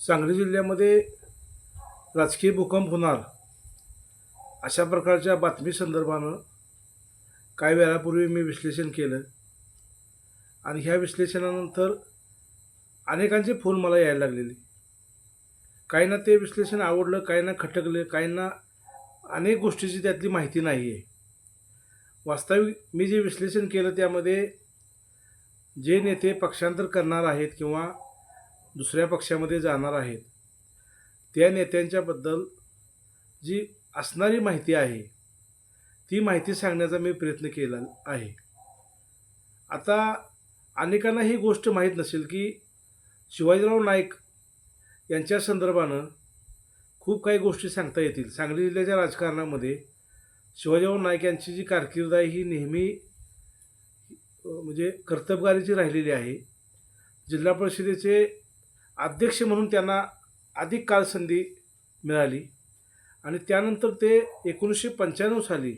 सांगली जिल्ह्यामध्ये राजकीय भूकंप होणार अशा प्रकारच्या बातमी संदर्भानं काही वेळापूर्वी मी विश्लेषण केलं. आणि ह्या विश्लेषणानंतर अनेकांचे फोन मला यायला लागलेले. काहींना ते विश्लेषण आवडलं काहींना खटकलं काहींना अनेक गोष्टीची त्यातली माहिती नाही आहे वास्तविक मी जे विश्लेषण केलं त्यामध्ये जे नेते पक्षांतर करणार आहेत किंवा दुसऱ्या पक्षामध्ये जाणार आहेत. त्या नेत्यांच्याबद्दल जी असणारी माहिती आहे ती माहिती सांगण्याचा मी प्रयत्न केला आहे. आता अनेकांना ही गोष्ट माहीत नसेल की शिवाजीराव नाईक यांच्या संदर्भानं खूप काही गोष्टी सांगता येतील. सांगली जिल्ह्याच्या राजकारणामध्ये शिवाजीराव नाईक यांची जी कारकीर्द आहे ही नेहमी म्हणजे कर्तबगारीची राहिलेली आहे. जिल्हा परिषदेचे अध्यक्ष म्हणून त्यांना अधिक काळ संधी मिळाली. आणि त्यानंतर ते एकोणीसशे पंच्याण्णव साली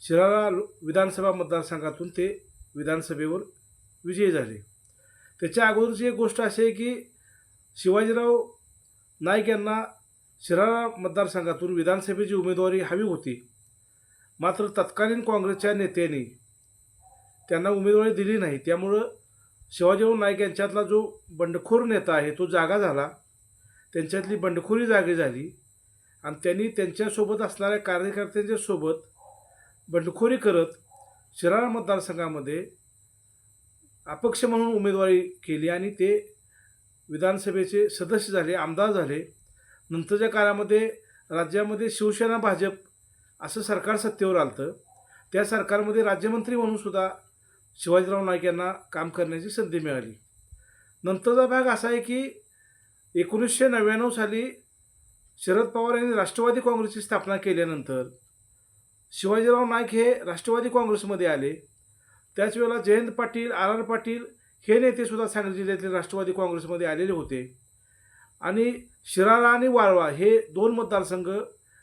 शिराळा विधानसभा मतदारसंघातून ते विधानसभेवर विजयी झाले. त्याच्या अगोदरची एक गोष्ट अशी आहे की शिवाजीराव नाईक यांना शिराळा मतदारसंघातून विधानसभेची उमेदवारी हवी होती. मात्र तत्कालीन काँग्रेसच्या नेत्यांनी त्यांना उमेदवारी दिली नाही. त्यामुळं शिवाजीराव नाईक यांच्यातला जो बंडखोर नेता आहे तो जागा झाला. त्यांच्यातली बंडखोरी जागी झाली. आणि त्यांनी त्यांच्यासोबत असणाऱ्या कार्यकर्त्यांच्या सोबत बंडखोरी करत शिराळा मतदारसंघामध्ये अपक्ष म्हणून उमेदवारी केली आणि ते विधानसभेचे सदस्य झाले आमदार झाले. नंतरच्या काळामध्ये राज्यामध्ये शिवसेना भाजप असं सरकार सत्तेवर आलं त्या सरकारमध्ये राज्यमंत्री म्हणून सुद्धा शिवाजीराव नाईक यांना काम करण्याची संधी मिळाली. नंतरचा भाग असा आहे की एकोणीसशे नव्याण्णव साली शरद पवार यांनी राष्ट्रवादी काँग्रेसची स्थापना केल्यानंतर शिवाजीराव नाईक हे राष्ट्रवादी काँग्रेसमध्ये आले. त्याच वेळेला जयंत पाटील आर आर पाटील हे नेतेसुद्धा सांगली जिल्ह्यातले राष्ट्रवादी काँग्रेसमध्ये आलेले होते. आणि शिराळा आणि वाळवा हे दोन मतदारसंघ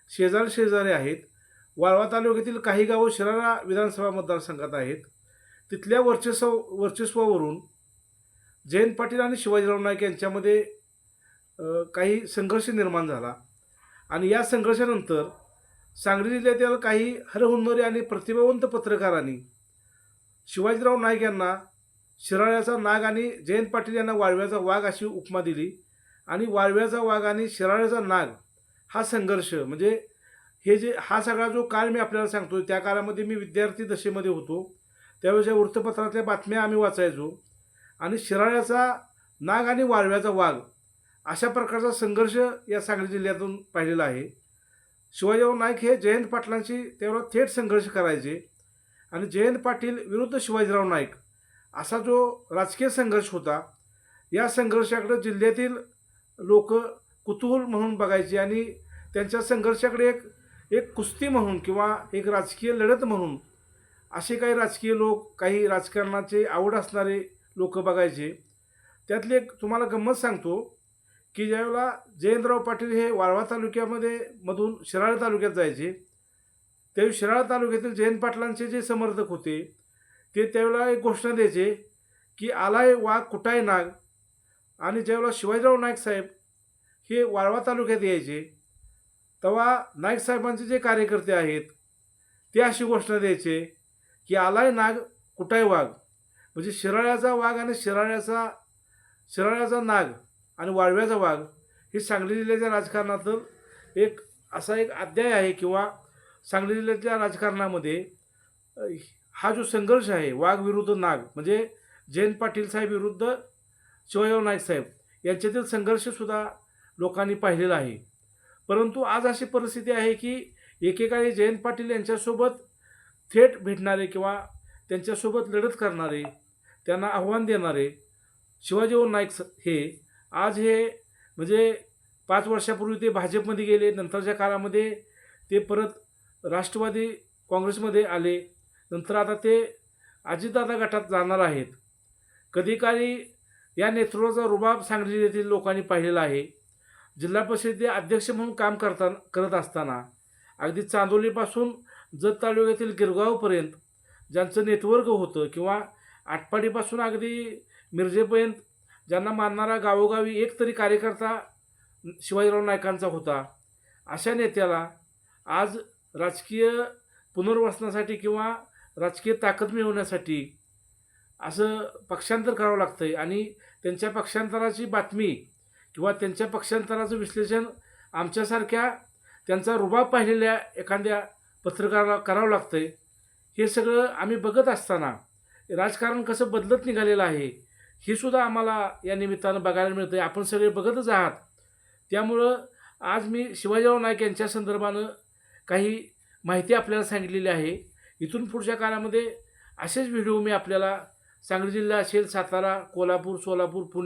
शेजार शेजारी आहेत. वाळवा तालुक्यातील काही गावं शिराळा विधानसभा मतदारसंघात आहेत. तिथल्या वर्चस्व वर्चस्वावरून जयंत पाटील आणि शिवाजीराव नाईक यांच्यामध्ये काही संघर्ष निर्माण झाला. आणि या संघर्षानंतर सांगली जिल्ह्यातील काही हरहुन्नरी आणि प्रतिभावंत पत्रकारांनी शिवाजीराव नाईक यांना शिराळ्याचा नाग आणि जयंत पाटील यांना वाळव्याचा वाघ अशी उपमा दिली. आणि वाळव्याचा वाघ आणि शिराळ्याचा नाग हा संघर्ष म्हणजे हे जे हा सगळा जो काळ मी आपल्याला सांगतो त्या काळामध्ये मी विद्यार्थी दशेमध्ये होतो. त्यावेळेस या वृत्तपत्रातल्या बातम्या आम्ही वाचायचो. आणि शिराळ्याचा नाग आणि वाळव्याचा वाघ अशा प्रकारचा संघर्ष या सांगली जिल्ह्यातून पाहिलेला आहे. शिवाजीराव नाईक हे जयंत पाटलांशी तेवढा थेट संघर्ष करायचे आणि जयंत पाटील विरुद्ध शिवाजीराव नाईक असा जो राजकीय संघर्ष होता या संघर्षाकडे जिल्ह्यातील लोक कुतूहल म्हणून बघायचे आणि त्यांच्या संघर्षाकडे एक एक कुस्ती म्हणून किंवा एक राजकीय लढत म्हणून असे काही राजकीय लोक काही राजकारणाचे आवड असणारे लोक बघायचे. त्यातली एक तुम्हाला गंमत सांगतो की ज्यावेळेला जयंतराव पाटील हे वाळवा तालुक्यामध्ये मधून शिराळा तालुक्यात जायचे त्यावेळी शिराळा तालुक्यातील जयंत पाटलांचे जे समर्थक होते ते त्यावेळेला एक घोषणा द्यायचे की आलाय वाघ कुठाय नाग आणि ज्यावेळेला शिवाजीराव नाईक साहेब हे वाळवा तालुक्यात यायचे तेव्हा नाईक साहेबांचे जे कार्यकर्ते आहेत ते अशी घोषणा द्यायचे की आलाय नाग कुठाय वाघ? म्हणजे शिराळ्याचा वाघ आणि शिराळ्याचा शिराळ्याचा नाग आणि वाळव्याचा वाघ हे सांगली जिल्ह्याच्या राजकारणातलं एक असा एक अध्याय आहे किंवा सांगली जिल्ह्याच्या राजकारणामध्ये हा जो संघर्ष आहे वाघ विरुद्ध नाग म्हणजे जयंत पाटील साहेब विरुद्ध शिवाजीराव नाईक साहेब यांच्यातील संघर्षसुद्धा लोकांनी पाहिलेला आहे. परंतु आज अशी परिस्थिती आहे की एकेकाळी जयंत पाटील यांच्यासोबत थेट भेटणारे किंवा त्यांच्यासोबत लढत करणारे त्यांना आव्हान देणारे शिवाजीराव नाईक हे आज हे म्हणजे पाच वर्षापूर्वी ते भाजपमध्ये गेले नंतरच्या काळामध्ये ते परत राष्ट्रवादी काँग्रेसमध्ये आले नंतर आता ते अजितदादा गटात जाणार आहेत. कधी काळी या नेतृत्वाचा रुबाब सांगली येथील लोकांनी पाहिलेला आहे. जिल्हा परिषदेचे अध्यक्ष म्हणून काम करता करत असताना अगदी चांदोलीपासून जत तालुक्यातील गिरगावपर्यंत ज्यांचं नेटवर्क होतं किंवा आटपाडीपासून अगदी मिरजेपर्यंत ज्यांना मानणारा गावोगावी एक तरी कार्यकर्ता शिवाजीराव नायकांचा होता अशा नेत्याला आज राजकीय पुनर्वसनासाठी किंवा राजकीय ताकद मिळवण्यासाठी असं पक्षांतर करावं लागतं आहे आणि त्यांच्या पक्षांतराची बातमी किंवा त्यांच्या पक्षांतराचं विश्लेषण आमच्यासारख्या त्यांचा रुबाब पाहिलेल्या एखाद्या पत्रकाराला करावं लागतं आहे हे सगळं आम्ही बघत असताना राजकारण कसं बदलत निघालेलं आहे हे सुद्धा आम्हाला या निमित्तानं बघायला मिळतं आहे आपण सगळे बघतच आहात. त्यामुळं आज मी शिवाजीराव नाईक यांच्या संदर्भानं काही माहिती आपल्याला सांगितलेली आहे. इथून पुढच्या काळामध्ये असेच व्हिडिओ मी आपल्याला सांगली जिल्हा असेल सातारा कोल्हापूर सोलापूर पुणे